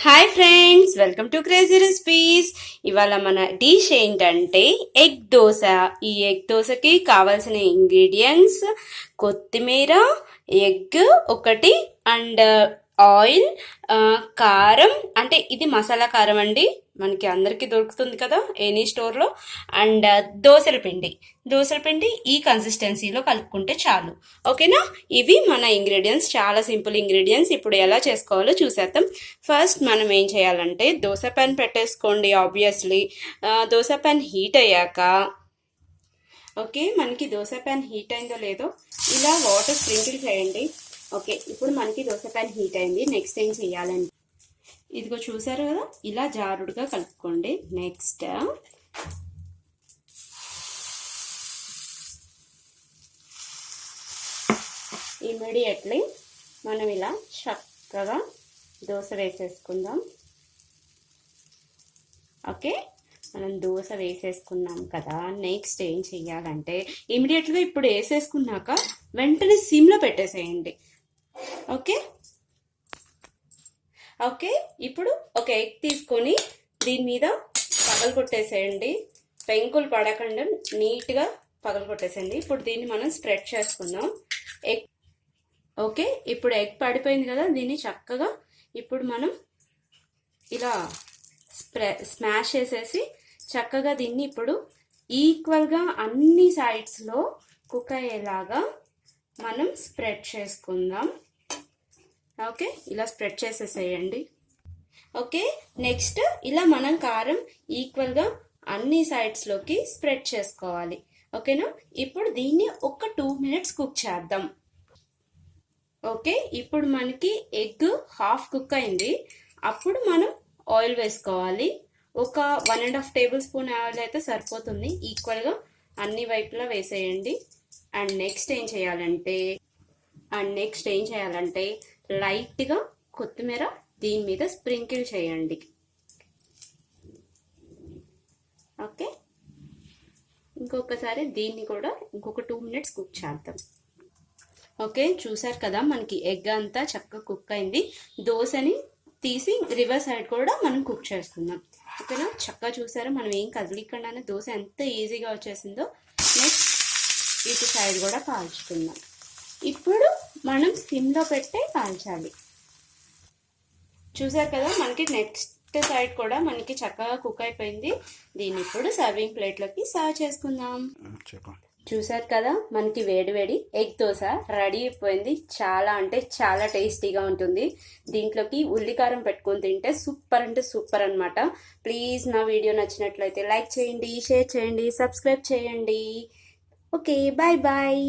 Hi friends welcome to crazy recipes ఇవాళ మన dish ఏంటంటే ఎగ్ దోశ. ఈ ఎగ్ దోశకి కావాల్సిన ఇంగ్రీడియంట్స్ కొత్తిమీర ఎగ్ ఒకటి అండ్ ఆయిల్ కారం అంటే ఇది మసాలా కారం అండి. మనకి అందరికీ దొరుకుతుంది కదా ఎనీ స్టోర్లో అండ్ దోసల పిండి. దోసల పిండి ఈ కన్సిస్టెన్సీలో కలుపుకుంటే చాలు. ఓకేనా ఇవి మన ఇంగ్రీడియంట్స్ చాలా సింపుల్ ఇంగ్రీడియంట్స్ ఇప్పుడు ఎలా చేసుకోవాలో చూసేద్దాం. ఫస్ట్ మనం ఏం చేయాలంటే దోశ ప్యాన్ పెట్టేసుకోండి ఆబ్వియస్లీ దోశ ప్యాన్ హీట్ అయ్యాక ఓకే మనకి దోశ ప్యాన్ హీట్ అయిందో లేదో ఇలా వాటర్ స్ప్రింకిల్ చేయండి. ఓకే ఇప్పుడు మనకి దోశ ప్యాన్ హీట్ అయింది. నెక్స్ట్ ఏం చేయాలంటే ఇదిగో చూసారు కదా? ఇలా జారుడుగా కలుపుకోండి. నెక్స్ట్ ఇమీడియట్లీ మనం ఇలా చక్కగా దోశ వేసేసుకుందాం. ఓకే మనం దోశ వేసేసుకున్నాం కదా? నెక్స్ట్ ఏం చెయ్యాలంటే ఇమీడియట్గా ఇప్పుడు వేసేసుకున్నాక వెంటనే సిమ్లో పెట్టేసేయండి. ఓకే? ఓకే ఇప్పుడు ఒక ఎగ్ తీసుకొని దీని మీద పగలు కొట్టేసేయండి పెంకులు పడకుండా నీట్గా పగలు కొట్టేసేయండి ఇప్పుడు దీన్ని మనం స్ప్రెడ్ చేసుకుందాం. ఎగ్ ఓకే ఇప్పుడు ఎగ్ పడిపోయింది కదా దీన్ని చక్కగా ఇప్పుడు మనం ఇలా స్ప్రె స్మాష్ చేసేసి చక్కగా దీన్ని ఇప్పుడు ఈక్వల్గా అన్ని సైడ్స్లో కుక్ అయ్యేలాగా మనం స్ప్రెడ్ చేసుకుందాం. ఓకే? ఇలా స్ప్రెడ్ చేసేసేయండి. ఓకే? నెక్స్ట్ ఇలా మనం కారం ఈక్వల్గా అన్ని సైడ్స్లోకి స్ప్రెడ్ చేసుకోవాలి. ఓకేనా? ఇప్పుడు దీన్ని ఒక టూ మినిట్స్ కుక్ చేద్దాం. ఓకే? ఇప్పుడు మనకి ఎగ్ హాఫ్ కుక్ అయింది. అప్పుడు మనం ఆయిల్ వేసుకోవాలి. ఒక one and half tablespoon oil అయితే సరిపోతుంది. ఈక్వల్గా అన్ని వైపులా వేసేయండి. అండ్ నెక్స్ట్ ఏం చేయాలంటే అండ్ నెక్స్ట్ ఏం చేయాలంటే లైట్గా కొత్తిమీర దీని మీద స్ప్రింకిల్ చేయండి. ఓకే? ఇంకొకసారి దీన్ని కూడా ఇంకొక టూ మినిట్స్ కుక్ చేద్దాం. ఓకే? చూసారు కదా మనకి ఎగ్ అంతా చక్కగా కుక్ అయింది. దోశని తీసి రివర్స్ సైడ్ కూడా మనం కుక్ చేసుకుందాం ఓకేనా? చక్కగా చూసారా మనం ఏం కదిలికుండానే దోశ ఎంత ఈజీగా వచ్చేసిందో. నెక్స్ట్ ఇటు సైడ్ కూడా కాల్చుకుందాం. ఇప్పుడు మనం సిమ్లో పెట్టే కాల్చాలి. చూసారు కదా మనకి నెక్స్ట్ సైడ్ కూడా మనకి చక్కగా కుక్ అయిపోయింది. దీన్ని ఇప్పుడు సర్వింగ్ ప్లేట్లోకి సర్వ్ చేసుకుందాం. చూసారు కదా మనకి వేడి వేడి ఎగ్ దోశ రెడీ అయిపోయింది. చాలా అంటే చాలా టేస్టీగా ఉంటుంది. దీంట్లోకి ఉల్లికారం పెట్టుకొని తింటే సూపర్ అంటే సూపర్ అన్నమాట. ప్లీజ్ నా వీడియో నచ్చినట్లయితే లైక్ చేయండి షేర్ చేయండి సబ్స్క్రైబ్ చేయండి. Okay bye bye.